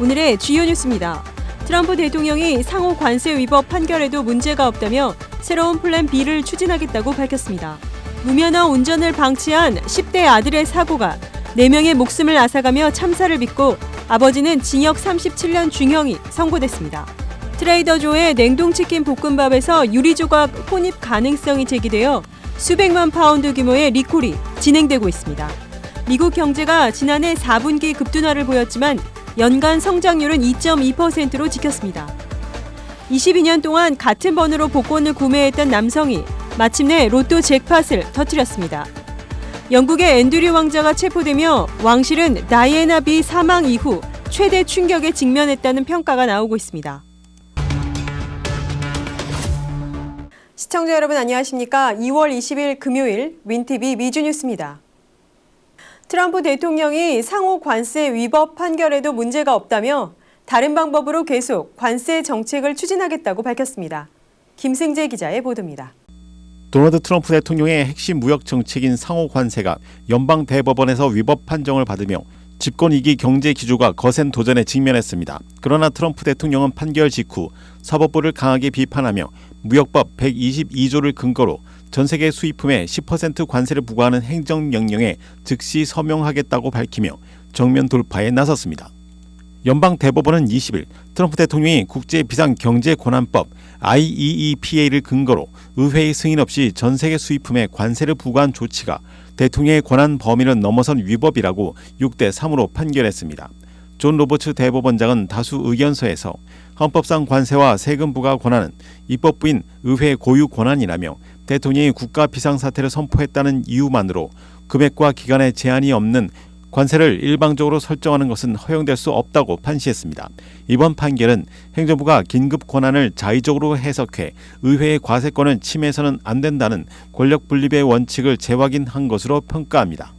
오늘의 주요 뉴스입니다. 트럼프 대통령이 상호 관세 위법 판결에도 문제가 없다며 새로운 플랜 B를 추진하겠다고 밝혔습니다. 무면허 운전을 방치한 10대 아들의 사고가 4명의 목숨을 앗아가며 참사를 빚고 아버지는 징역 37년 중형이 선고됐습니다. 트레이더 조의 냉동치킨 볶음밥에서 유리조각 혼입 가능성이 제기되어 수백만 파운드 규모의 리콜이 진행되고 있습니다. 미국 경제가 지난해 4분기 급둔화를 보였지만 연간 성장률은 2.2%로 지켰습니다. 22년 동안 같은 번호로 복권을 구매했던 남성이 마침내 로또 잭팟을 터뜨렸습니다. 영국의 앤드류 왕자가 체포되며 왕실은 다이애나 비 사망 이후 최대 충격에 직면했다는 평가가 나오고 있습니다. 시청자 여러분 안녕하십니까? 2월 20일 금요일 윈티비 미주뉴스입니다. 트럼프 대통령이 상호 관세 위법 판결에도 문제가 없다며 다른 방법으로 계속 관세 정책을 추진하겠다고 밝혔습니다. 김승재 기자의 보도입니다. 도널드 트럼프 대통령의 핵심 무역 정책인 상호 관세가 연방 대법원에서 위법 판정을 받으며 집권 2기 경제 기조가 거센 도전에 직면했습니다. 그러나 트럼프 대통령은 판결 직후 사법부를 강하게 비판하며 무역법 122조를 근거로 전 세계 수입품에 10% 관세를 부과하는 행정명령에 즉시 서명하겠다고 밝히며 정면 돌파에 나섰습니다. 연방 대법원은 20일 트럼프 대통령이 국제 비상 경제 권한법 IEEPA를 근거로 의회의 승인 없이 전 세계 수입품에 관세를 부과한 조치가 대통령의 권한 범위를 넘어선 위법이라고 6대 3으로 판결했습니다. 존 로버츠 대법원장은 다수 의견서에서 헌법상 관세와 세금 부과 권한은 입법부인 의회 고유 권한이라며 대통령이 국가 비상사태를 선포했다는 이유만으로 금액과 기간에 제한이 없는 관세를 일방적으로 설정하는 것은 허용될 수 없다고 판시했습니다. 이번 판결은 행정부가 긴급 권한을 자의적으로 해석해 의회의 과세권을 침해해서는 안 된다는 권력 분립의 원칙을 재확인한 것으로 평가합니다.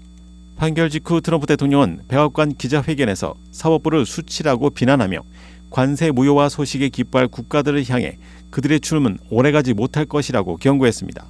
판결 직후 트럼프 대통령은 백악관 기자회견에서 사법부를 수치라고 비난하며 관세 무효화 소식에 기뻐할 국가들을 향해 그들의 추름은 오래가지 못할 것이라고 경고했습니다.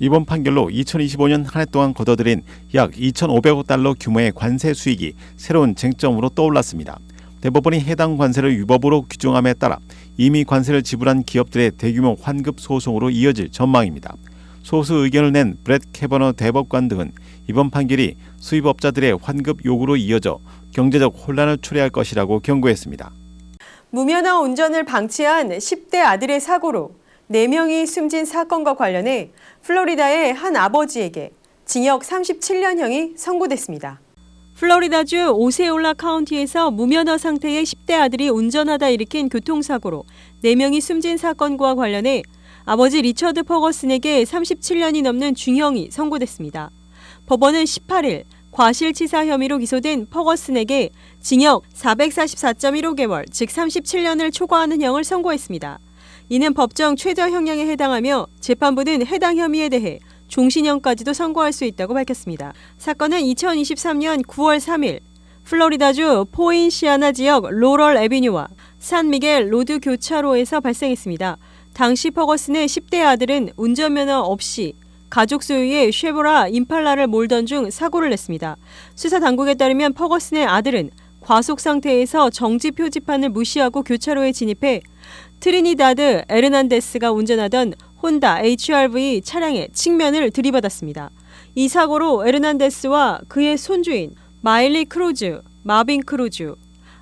이번 판결로 2025년 한 해 동안 거둬들인 약 2,500억 달러 규모의 관세 수익이 새로운 쟁점으로 떠올랐습니다. 대법원이 해당 관세를 위법으로 규정함에 따라 이미 관세를 지불한 기업들의 대규모 환급 소송으로 이어질 전망입니다. 소수 의견을 낸 브렛 캐버너 대법관 등은 이번 판결이 수입업자들의 환급 요구로 이어져 경제적 혼란을 초래할 것이라고 경고했습니다. 무면허 운전을 방치한 10대 아들의 사고로 4명이 숨진 사건과 관련해 플로리다의 한 아버지에게 징역 37년형이 선고됐습니다. 플로리다주 오세올라 카운티에서 무면허 상태의 10대 아들이 운전하다 일으킨 교통사고로 4명이 숨진 사건과 관련해 아버지 리처드 퍼거슨에게 37년이 넘는 중형이 선고됐습니다. 법원은 18일 과실치사 혐의로 기소된 퍼거슨에게 징역 444.15개월, 즉 37년을 초과하는 형을 선고했습니다. 이는 법정 최저 형량에 해당하며 재판부는 해당 혐의에 대해 종신형까지도 선고할 수 있다고 밝혔습니다. 사건은 2023년 9월 3일 플로리다주 포인시아나 지역 로럴 에비뉴와 산 미겔 로드 교차로에서 발생했습니다. 당시 퍼거슨의 10대 아들은 운전면허 없이 가족 소유의 쉐보라 임팔라를 몰던 중 사고를 냈습니다. 수사 당국에 따르면 퍼거슨의 아들은 과속 상태에서 정지 표지판을 무시하고 교차로에 진입해 트리니다드 에르난데스가 운전하던 혼다 HRV 차량의 측면을 들이받았습니다. 이 사고로 에르난데스와 그의 손주인 마일리 크루즈, 마빈 크루즈,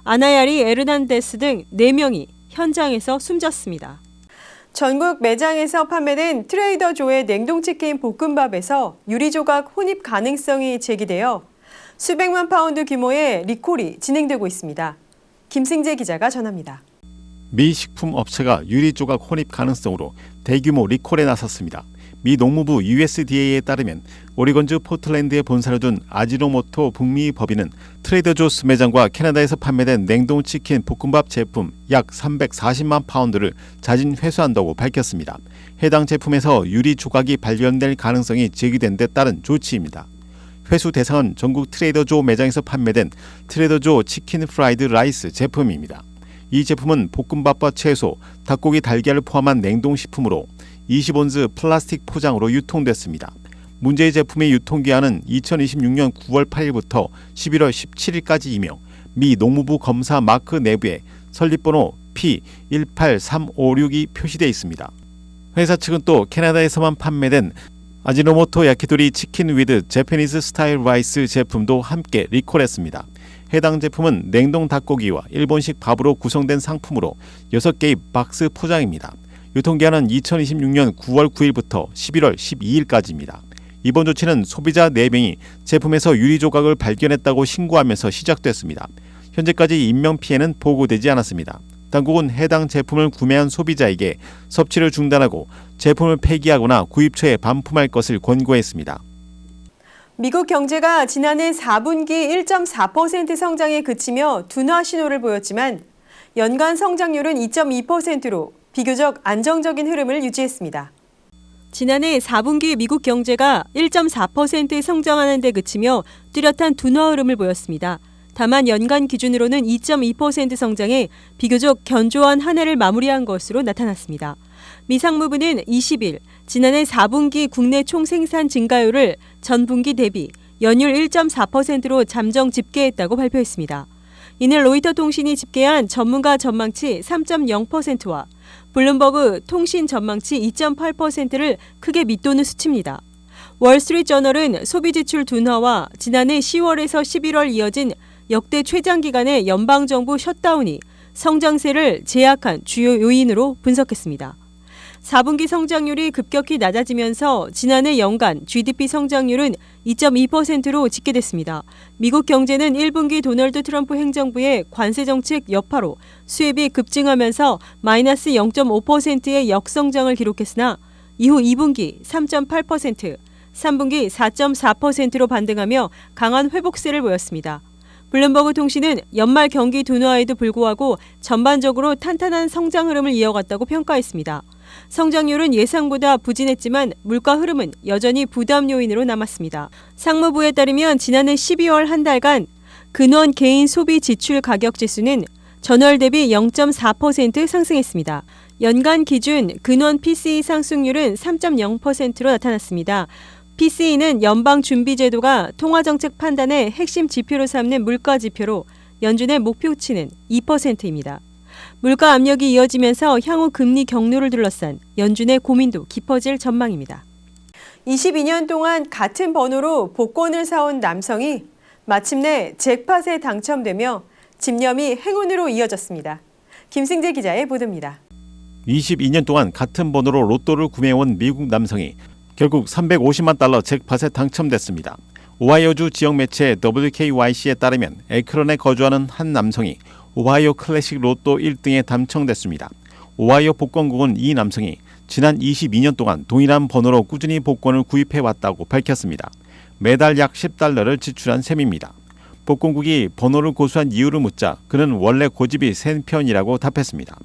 아나야리 에르난데스 등 4명이 현장에서 숨졌습니다. 전국 매장에서 판매된 트레이더 조의 냉동치킨 볶음밥에서 유리조각 혼입 가능성이 제기되어 수백만 파운드 규모의 리콜이 진행되고 있습니다. 김승재 기자가 전합니다. 미 식품 업체가 유리 조각 혼입 가능성으로 대규모 리콜에 나섰습니다. 미 농무부 USDA에 따르면 오리건주 포틀랜드에 본사를 둔 아지노모토 북미 법인은 트레이더 조스 매장과 캐나다에서 판매된 냉동 치킨 볶음밥 제품 약 340만 파운드를 자진 회수한다고 밝혔습니다. 해당 제품에서 유리 조각이 발견될 가능성이 제기된 데 따른 조치입니다. 회수 대상은 전국 트레이더조 매장에서 판매된 트레이더조 치킨 프라이드 라이스 제품입니다. 이 제품은 볶음밥과 채소, 닭고기 달걀을 포함한 냉동식품으로 20온즈 플라스틱 포장으로 유통됐습니다. 문제의 제품의 유통기한은 2026년 9월 8일부터 11월 17일까지이며 미 농무부 검사 마크 내부에 설립번호 P18356이 표시되어 있습니다. 회사 측은 또 캐나다에서만 판매된 아지노모토 야키도리 치킨 위드 제페니스 스타일 라이스 제품도 함께 리콜했습니다. 해당 제품은 냉동 닭고기와 일본식 밥으로 구성된 상품으로 6개의 박스 포장입니다. 유통기한은 2026년 9월 9일부터 11월 12일까지입니다. 이번 조치는 소비자 4명이 제품에서 유리 조각을 발견했다고 신고하면서 시작됐습니다. 현재까지 인명 피해는 보고되지 않았습니다. 당국은 해당 제품을 구매한 소비자에게 섭취를 중단하고 제품을 폐기하거나 구입처에 반품할 것을 권고했습니다. 미국 경제가 지난해 4분기 1.4% 성장에 그치며 둔화 신호를 보였지만 연간 성장률은 2.2%로 비교적 안정적인 흐름을 유지했습니다. 지난해 4분기 미국 경제가 1.4% 성장하는 데 그치며 뚜렷한 둔화 흐름을 보였습니다. 다만 연간 기준으로는 2.2% 성장해 비교적 견조한 한 해를 마무리한 것으로 나타났습니다. 미 상무부는 20일 지난해 4분기 국내 총생산 증가율을 전분기 대비 연율 1.4%로 잠정 집계했다고 발표했습니다. 이는 로이터 통신이 집계한 전문가 전망치 3.0%와 블룸버그 통신 전망치 2.8%를 크게 밑도는 수치입니다. 월스트리트 저널은 소비 지출 둔화와 지난해 10월에서 11월 이어진 역대 최장 기간의 연방 정부 셧다운이 성장세를 제약한 주요 요인으로 분석했습니다. 4분기 성장률이 급격히 낮아지면서 지난해 연간 GDP 성장률은 2.2%로 집계됐습니다. 미국 경제는 1분기 도널드 트럼프 행정부의 관세 정책 여파로 수입이 급증하면서 마이너스 0.5%의 역성장을 기록했으나 이후 2분기 3.8%, 3분기 4.4%로 반등하며 강한 회복세를 보였습니다. 블룸버그 통신은 연말 경기 둔화에도 불구하고 전반적으로 탄탄한 성장 흐름을 이어갔다고 평가했습니다. 성장률은 예상보다 부진했지만 물가 흐름은 여전히 부담 요인으로 남았습니다. 상무부에 따르면 지난해 12월 한 달간 근원 개인 소비 지출 가격 지수는 전월 대비 0.4% 상승했습니다. 연간 기준 근원 PCE 상승률은 3.0%로 나타났습니다. PCE는 연방준비제도가 통화정책 판단의 핵심 지표로 삼는 물가 지표로 연준의 목표치는 2%입니다. 물가 압력이 이어지면서 향후 금리 경로를 둘러싼 연준의 고민도 깊어질 전망입니다. 22년 동안 같은 번호로 복권을 사온 남성이 마침내 잭팟에 당첨되며 집념이 행운으로 이어졌습니다. 김승재 기자의 보도입니다. 22년 동안 같은 번호로 로또를 구매해온 미국 남성이 결국 350만 달러 잭팟에 당첨됐습니다. 오하이오주 지역 매체 WKYC에 따르면 에크런에 거주하는 한 남성이 오하이오 클래식 로또 1등에 당첨됐습니다. 오하이오 복권국은 이 남성이 지난 22년 동안 동일한 번호로 꾸준히 복권을 구입해 왔다고 밝혔습니다. 매달 약 10달러를 지출한 셈입니다. 복권국이 번호를 고수한 이유를 묻자 그는 원래 고집이 센 편이라고 답했습니다.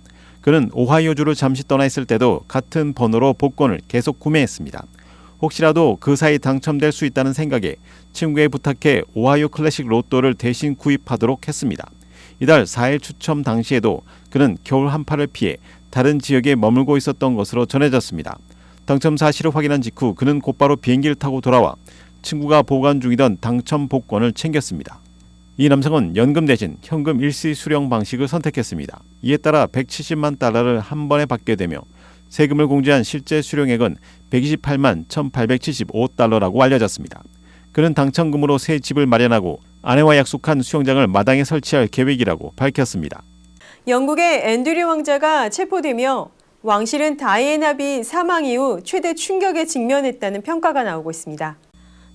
그는 오하이오주를 잠시 떠나 있을 때도 같은 번호로 복권을 계속 구매했습니다. 혹시라도 그 사이 당첨될 수 있다는 생각에 친구에 부탁해 오하이오 클래식 로또를 대신 구입하도록 했습니다. 이달 4일 추첨 당시에도 그는 겨울 한파를 피해 다른 지역에 머물고 있었던 것으로 전해졌습니다. 당첨 사실을 확인한 직후 그는 곧바로 비행기를 타고 돌아와 친구가 보관 중이던 당첨 복권을 챙겼습니다. 이 남성은 연금 대신 현금 일시 수령 방식을 선택했습니다. 이에 따라 170만 달러를 한 번에 받게 되며 세금을 공제한 실제 수령액은 128만 1,875달러라고 알려졌습니다. 그는 당첨금으로 새 집을 마련하고 아내와 약속한 수영장을 마당에 설치할 계획이라고 밝혔습니다. 영국의 앤드류 왕자가 체포되며 왕실은 다이애나비 사망 이후 최대 충격에 직면했다는 평가가 나오고 있습니다.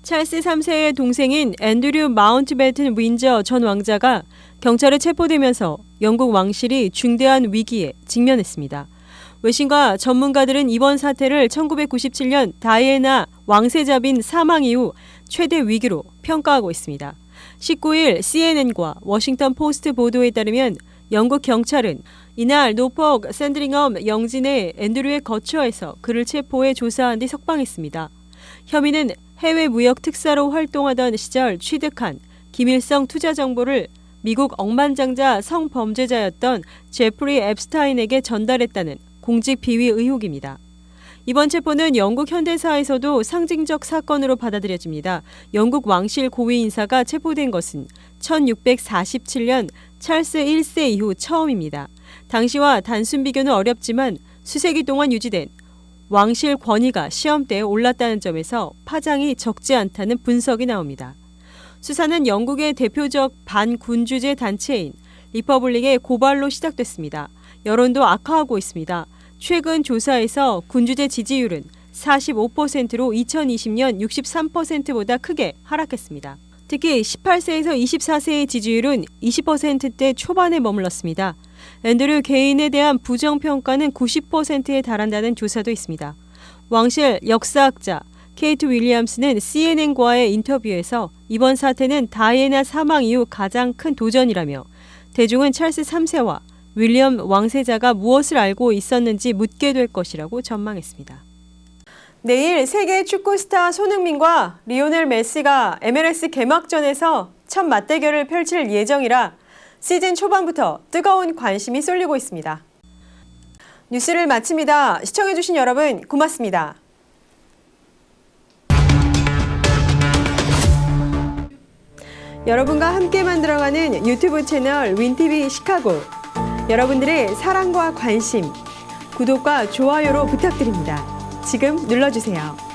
찰스 3세의 동생인 앤드류 마운트베튼 윈저 전 왕자가 경찰에 체포되면서 영국 왕실이 중대한 위기에 직면했습니다. 외신과 전문가들은 이번 사태를 1997년 다이애나 왕세자빈 사망 이후 최대 위기로 평가하고 있습니다. 19일 CNN과 워싱턴 포스트 보도에 따르면 영국 경찰은 이날 노폭 샌드링엄 영진의 앤드류의 거처에서 그를 체포해 조사한 뒤 석방했습니다. 혐의는 해외 무역 특사로 활동하던 시절 취득한 기밀성 투자 정보를 미국 억만장자 성범죄자였던 제프리 앱스타인에게 전달했다는 공직 비위 의혹입니다. 이번 체포는 영국 현대사에서도 상징적 사건으로 받아들여집니다. 영국 왕실 고위 인사가 체포된 것은 1647년 찰스 1세 이후 처음입니다. 당시와 단순 비교는 어렵지만 수세기 동안 유지된 왕실 권위가 시험대에 올랐다는 점에서 파장이 적지 않다는 분석이 나옵니다. 수사는 영국의 대표적 반군주제 단체인 리퍼블릭의 고발로 시작됐습니다. 여론도 악화하고 있습니다. 최근 조사에서 군주제 지지율은 45%로 2020년 63%보다 크게 하락했습니다. 특히 18세에서 24세의 지지율은 20%대 초반에 머물렀습니다. 앤드류 개인에 대한 부정평가는 90%에 달한다는 조사도 있습니다. 왕실 역사학자 케이트 윌리엄스는 CNN과의 인터뷰에서 이번 사태는 다이애나 사망 이후 가장 큰 도전이라며 대중은 찰스 3세와 윌리엄 왕세자가 무엇을 알고 있었는지 묻게 될 것이라고 전망했습니다. 내일 세계 축구 스타 손흥민과 리오넬 메시가 MLS 개막전에서 첫 맞대결을 펼칠 예정이라 시즌 초반부터 뜨거운 관심이 쏠리고 있습니다. 뉴스를 마칩니다. 시청해주신 여러분 고맙습니다. 여러분과 함께 만들어가는 유튜브 채널 윈티비 시카고. 여러분들의 사랑과 관심, 구독과 좋아요로 부탁드립니다. 지금 눌러주세요.